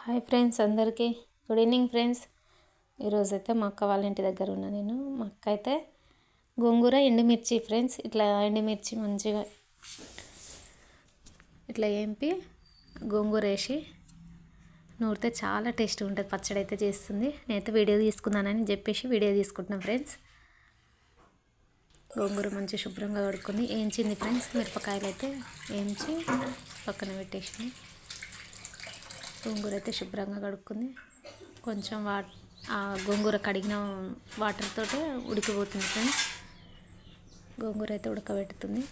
Hi friends అందరికీ. Good evening friends. ఈరోజైతే మా అక్క వాళ్ళ ఇంటి దగ్గర ఉన్నా నేను. మా అక్క అయితే గోంగూర ఎండుమిర్చి ఫ్రెండ్స్. ఇట్లా ఎండుమిర్చి మంచిగా ఇట్లా ఏంపి గోంగూర వేసి నూరితే చాలా టేస్ట్ ఉంటుంది. పచ్చడి అయితే చేస్తుంది. నేనైతే వీడియో తీసుకున్నానని చెప్పేసి వీడియో తీసుకుంటున్నాను ఫ్రెండ్స్. గోంగూర మంచి శుభ్రంగా కడుక్కొని వేయించింది ఫ్రెండ్స్? మిరపకాయలు అయితే వేయించి పక్కన పెట్టేసింది గోంగూర అయితే శుభ్రంగా కడుక్కుంది. కొంచెం వా ఆ గోంగూర కడిగిన వాటర్తో ఉడికిపోతుంది ఫ్రెండ్స్. గోంగూర అయితే ఉడకబెడుతుంది.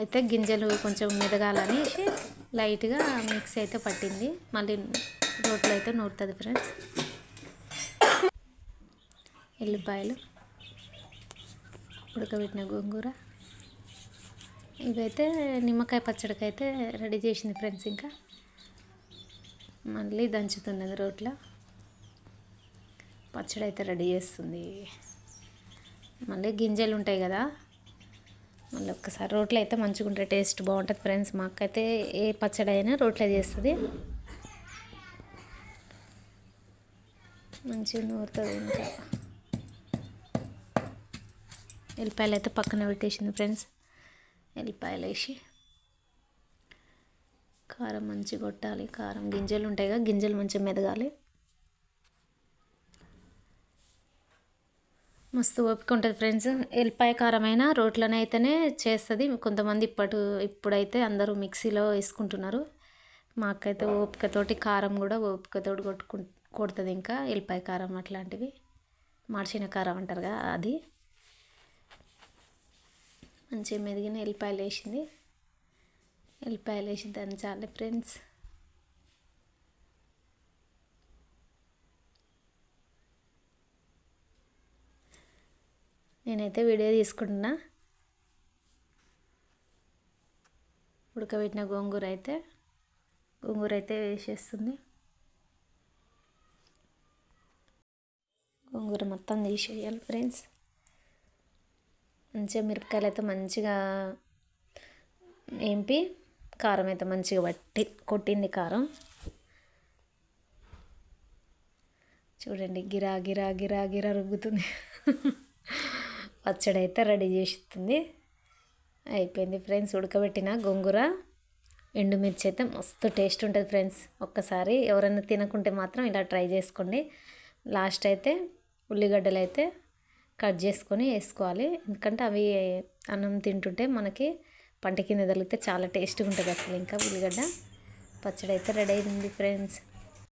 అయితే గింజలు కొంచెం మెదగాలని లైట్గా మిక్స్ అయితే పట్టింది. మళ్ళీ రోట్లో అయితే నూరుతుంది ఫ్రెండ్స్. ఎల్లిపాయలు ఉడకబెట్టిన గోంగూర. ఇవైతే నిమ్మకాయ పచ్చడికి అయితే రెడీ చేసింది ఫ్రెండ్స్ ఇంకా. మళ్ళీ దంచుతున్నది రోట్లో. పచ్చడి అయితే రెడీ చేస్తుంది. మళ్ళీ గింజలు ఉంటాయి కదా. మళ్ళీ ఒక్కసారి రోట్లో అయితే మంచిగా ఉంటాయి టేస్ట్ బాగుంటుంది ఫ్రెండ్స్. మా అక్క అయితే ఏ పచ్చడి అయినా రోట్లో చేస్తుంది. మంచిగా నూరుతుంది ఇంకా. ఎల్లిపాయలు అయితే పక్కన పెట్టేసింది ఫ్రెండ్స్. ఎల్లిపాయలు వేసి. కారం మంచిగా కొట్టాలి. కారం గింజలు ఉంటాయి కదా గింజలు మంచిగా మెదగాలి. మస్తు ఓపిక ఉంటుంది ఫ్రెండ్స్ ఎల్లిపాయ కారం అయినా రోట్లోనే అయితేనే చేస్తుంది. కొంతమంది ఇప్పటి ఇప్పుడైతే అందరూ మిక్సీలో వేసుకుంటున్నారు. మాకైతే ఓపికతోటి కారం కూడా ఓపికతోటి కొట్టుకు కొడుతుంది ఇంకా. ఎల్లిపాయ కారం అట్లాంటివి. మార్చిన కారం అంటారు కదా అది. మంచిగా మెదిగిన ఎల్లిపాయలు వేసింది. ఎల్లిపాయలు వేసి దంచాలి ఫ్రెండ్స్ నేనైతే వీడియో తీసుకుంటున్నా. ఉడకబెట్టిన గోంగూర అయితే గోంగూర అయితే వేసేస్తుంది. గోంగూర మొత్తం తీసేయాలి ఫ్రెండ్స్ మంచిగా మిరపకాయలు అయితే మంచిగా ఏంపి కారం అయితే మంచిగా పట్టి కొట్టింది కారం. చూడండి గిరా గిరా గిరా గిరా రుగ్గుతుంది పచ్చడి అయితే రెడీ చేస్తుంది అయిపోయింది ఫ్రెండ్స్ ఉడకబెట్టిన గోంగూర. ఎండుమిర్చి అయితే మస్తు టేస్ట్ ఉంటుంది ఫ్రెండ్స్. ఒక్కసారి ఎవరైనా తినకుంటే మాత్రం ఇలా ట్రై చేసుకోండి. లాస్ట్ అయితే ఉల్లిగడ్డలు అయితే కట్ చేసుకొని వేసుకోవాలి. ఎందుకంటే అవి అన్నం తింటుంటే మనకి పంట కింద తగిలితే చాలా టేస్ట్గా ఉంటుంది అసలు ఇంకా ఉల్లిగడ్డ. పచ్చడి అయితే రెడీ అయింది ఫ్రెండ్స్